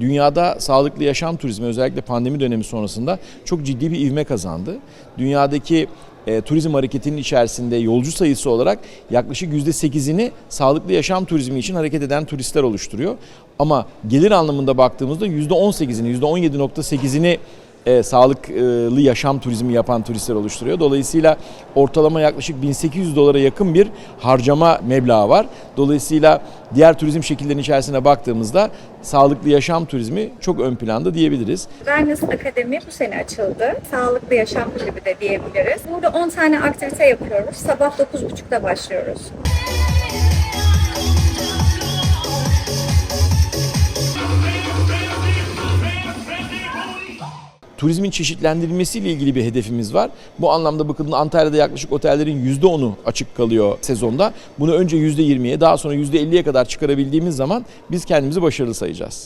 dünyada sağlıklı yaşam turizmi özellikle pandemi dönemi sonrasında çok ciddi bir ivme kazandı. Dünyadaki e, turizm hareketinin içerisinde yolcu sayısı olarak yaklaşık %8'ini sağlıklı yaşam turizmi için hareket eden turistler oluşturuyor. Ama gelir anlamında baktığımızda %18'ini, %17.8'ini e, sağlıklı yaşam turizmi yapan turistler oluşturuyor. Dolayısıyla ortalama yaklaşık 1800 dolara yakın bir harcama meblağı var. Dolayısıyla diğer turizm şekillerinin içerisine baktığımızda sağlıklı yaşam turizmi çok ön planda diyebiliriz. Wellness Akademi bu sene açıldı. Sağlıklı Yaşam Kulübü de diyebiliriz. Burada 10 tane aktivite yapıyoruz. Sabah 9.30'da başlıyoruz. Turizmin çeşitlendirilmesiyle ilgili bir hedefimiz var. Bu anlamda bakıldığında Antalya'da yaklaşık otellerin %10'u açık kalıyor sezonda. Bunu önce %20'ye daha sonra %50'ye kadar çıkarabildiğimiz zaman biz kendimizi başarılı sayacağız.